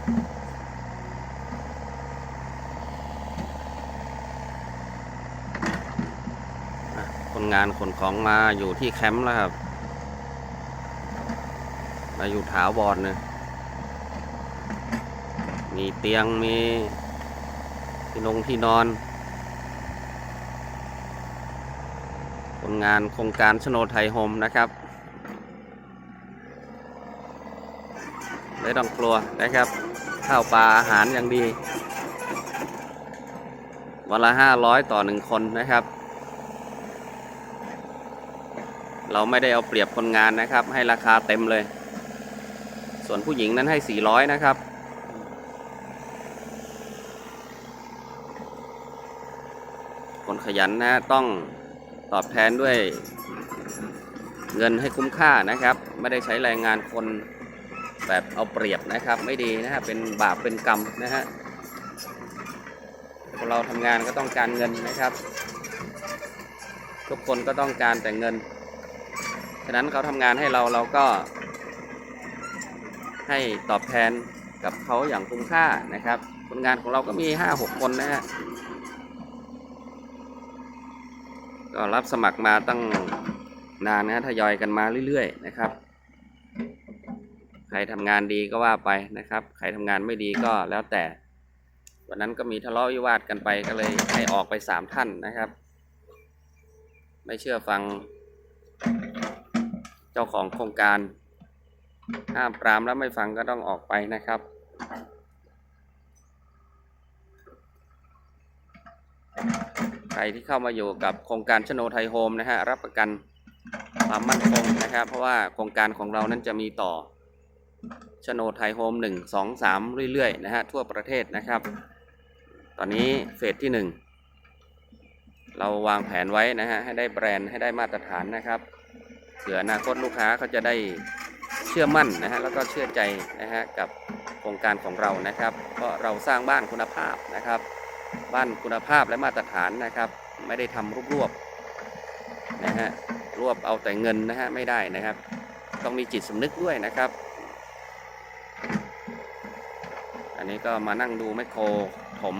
คนงานขนของมาอยู่ที่แคมป์แล้วครับ มาอยู่ถาวรเนี่ยมีเตียงมีที่นงที่นอน คนงานโครงการชโนไทยโฮมนะครับไม่ต้องกลัวนะครับ ข้าวปลาอาหารอย่างดีวันละห้าร้อยต่อหนึ่งคนนะครับ เราไม่ได้เอาเปรียบคนงานนะครับ ให้ราคาเต็มเลย ส่วนผู้หญิงนั้นให้400นะครับ คนขยันนะต้องตอบแทนด้วยเงินให้คุ้มค่านะครับ ไม่ได้ใช้แรงงานคน แบบเอาเปรียบนะครับ ไม่ดีนะฮะเป็นบาปเป็นกรรมนะฮะคนเราทำงานก็ต้องการเงินนะครับ ทุกคนก็ต้องการแต่เงินฉะนั้นเขาทำงานให้เราเราก็ ให้ตอบแทนกับเขาอย่างคุ้มค่านะครับ คนงานของเราก็มีห้าหกคนนะฮะก็รับสมัครมาตั้งนานนะทยอยกันมาเรื่อยๆนะครับ ใครทำงานดีก็ว่าไปนะครับ ใครทำงานไม่ดีก็แล้วแต่ วันนั้นก็มีทะเลาะวิวาทกันไปก็เลยให้ออกไปสามท่านนะครับ ไม่เชื่อฟัง เจ้าของโครงการ ห้ามปรามแล้วไม่ฟังก็ต้องออกไปนะครับใครที่เข้ามาอยู่กับโครงการชโนไทยโฮมนะฮะรับประกันความมั่นคงนะครับ เพราะว่าโครงการของเรานั้นจะมีต่อ ชโนไทยโฮมหนึ่งสองสามเรื่อยๆ นะฮะ ทั่วประเทศนะครับ ตอนนี้เฟสที่หนึ่งเราวางแผนไว้นะฮะ ให้ได้แบรนด์ให้ได้มาตรฐานนะครับเผื่ออนาคตลูกค้าเขาจะได้เชื่อมั่นนะฮะแล้วก็เชื่อใจนะฮะกับโครงการของเรานะครับ เพราะเราสร้างบ้านคุณภาพนะครับ บ้านคุณภาพและมาตรฐานนะครับ ไม่ได้ทำรวบๆนะฮะรวบเอาแต่เงินนะฮะไม่ได้นะครับ ต้องมีจิตสำนึกด้วยนะครับ อัน นี้ก็มานั่งดูแมคโครถม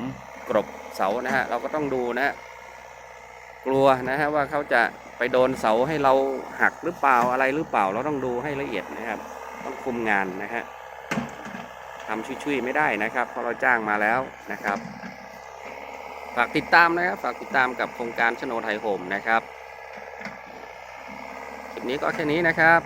กรบเสานะฮะเราก็ต้องดูนะฮะกลัวนะฮะว่าเขาจะไปโดนเสาให้เราหักหรือเปล่าอะไรหรือเปล่าเราต้องดูให้ละเอียดนะครับ ต้องคุมงานนะฮะทำชุยๆไม่ได้นะครับ เพราะเราจ้างมาแล้วนะครับ ฝากติดตามนะครับ ฝากติดตามกับโครงการชโนไทยโฮมนะครับคลิปนี้ก็แค่นี้นะครับ